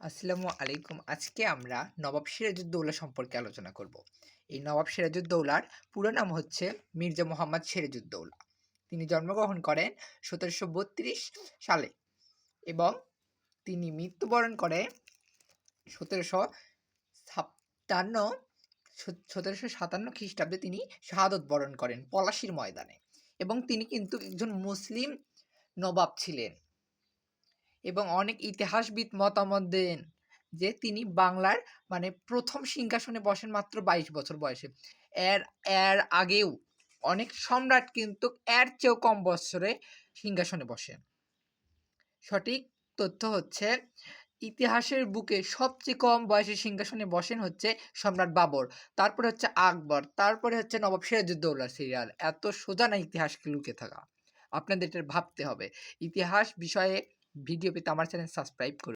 আসসালামু আলাইকুম। আজকে আমরা নবাব সিরাজউদ্দৌলা সম্পর্কে আলোচনা করব। এই নবাব সিরাজউদ্দৌলার পুরো নাম হচ্ছে মির্জা মোহাম্মদ সিরাজউদ্দৌলা তিনি জন্মগ্রহণ করেন সতেরোশো বত্রিশ সালে এবং তিনি মৃত্যুবরণ করে সতেরোশো সাতান্ন সতেরোশো সাতান্ন খ্রিস্টাব্দে তিনি শাহাদত বরণ করেন পলাশির ময়দানে এবং তিনি কিন্তু একজন মুসলিম নবাব ছিলেন। এবং অনেক ইতিহাসবিদ মতামত দেন যে, তিনি বাংলার মানে প্রথম সিংহাসনে বসেন মাত্র বাইশ বছর বয়সে। এর এর আগেও অনেক সম্রাট কিন্তু এর চেয়েও কম বছরে সিংহাসনে বসেন সঠিক তথ্য হচ্ছে, ইতিহাসের বুকে সবচেয়ে কম বয়সে সিংহাসনে বসেন হচ্ছে সম্রাট বাবর, তারপরে হচ্ছে আকবর, তারপরে হচ্ছে নবাব সিরাজউদ্দৌলা সিরিয়াল এত সোজা না ইতিহাসকে লুকে থাকা। আপনাদের এটা ভাবতে হবে। ইতিহাস বিষয়ে ভিডিও পেতে আমার চ্যানেল সাবস্ক্রাইব করুন।